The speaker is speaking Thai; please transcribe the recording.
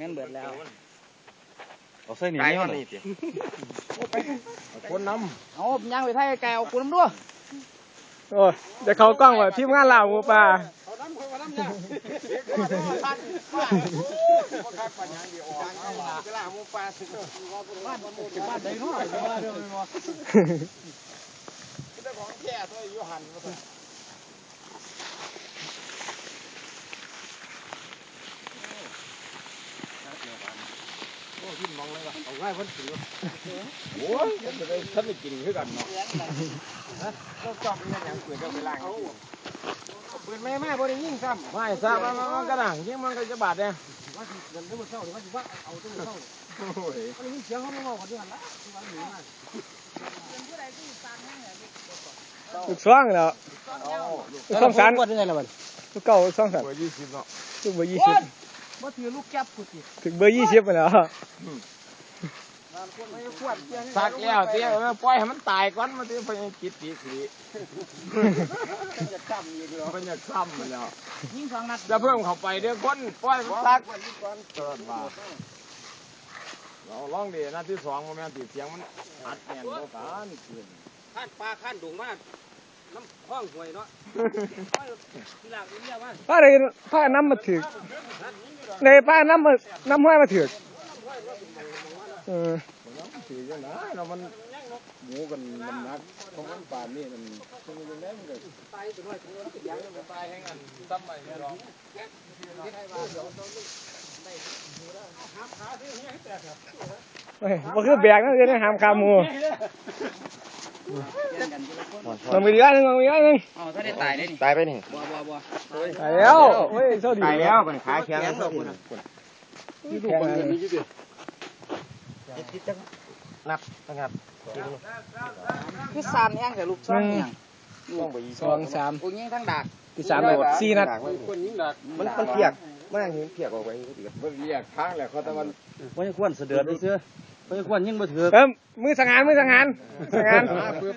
งั้นเบิดแล้ว เอาใส่นี่ไก่นี่มันเลยนี่ติคนน้เอาย่างไปไทยไก่เอาคุณน้ำด้วยำโอ้ยเดี๋ยวเขากล้องว่าทีมงานลาวหมูป่าบ้านใดน้อย บ้านเดียวกันบ่โอ้ยจะได้ท่านได้กินคือกันเนาะต้องจอมนี่ยังเปิดเอาไปล้างเอาปืนแม่แม่บ่ได้ยิงซ้ำไม่ทราบมันมันกระดังยิงมันก็จะบาดเนี่ยว่าสิเดินได้บ่เช้าหรือว่าสิว่าเอาตัวเช้าโอ้ยมันมีเสียงเขาไม่บอกกันด้วยหั่นละที่ว่าหนีมาลูกสองแล้วลูกสองสันกดยังไงล่ะบัดลูกเก่าลูกสองสันเบอร์ยี่สิบเนาะลูกเบอร์ยี่สิบบ่ถือลูกแก๊บกูสิถึงเบอร์ยี่สิบไปแล้ว สักแล้วเตี้ยเออปล่อยให้มันตายก่อนมันสิพยายามจิตดีสิจะจำอีกเหรอมันจะซ้ำมันแล้วยิงสองนัดจะเพิ่มเข้าไปเดี๋ยวคนปล่อยมันตักเกิดมาเราลองดีนะที่สองมันแม่นติดเสียงมันอัดแน่นบ่ปานเกินข้านปลาข้านดงมาน้ำห้องห่วยเนาะทีหลังนี่ว่าป้าเลยป้าน้ำมาถือในป้าน้ำมาน้ำห้อยมาถือ เออสิจังได๋เรามันหมูกันมันนักของมันป่านนี่มันมันยังไงมันก็ตายตัวน้อยตัวน้อยตัวใหญ่มันตายแห่งอันซ้ำใหม่เนี่ยดอกเฮ้ยมันคือแบกนะเดี๋ยวนี้หามขาหมูมันมีเยอะนึงมันมีเยอะนึงอ๋อถ้าได้ตายได้นี่ตายไปนี่บ่บ่บ่ตายแล้วเฮ้ยโชคดีตายแล้วมันขาแข็งแล้วที่ถูกคนนี้นับ นะครับคือซานแห้งแต่ลูกซ่องเนี่ยต้องไปอีกสองสามกูยิงทั้งดักที่สามเลยสี่นัดคนยิงดักมันมันเพียกมันเห็นเพียกออกไปมันเรียกทางแหละเขาแต่มันไม่ควรเสด็จเสื้อไม่ควรยิ่งบ่ถือเอิ่มมือสังหารมือสังหารสังหารมาปึ๊บ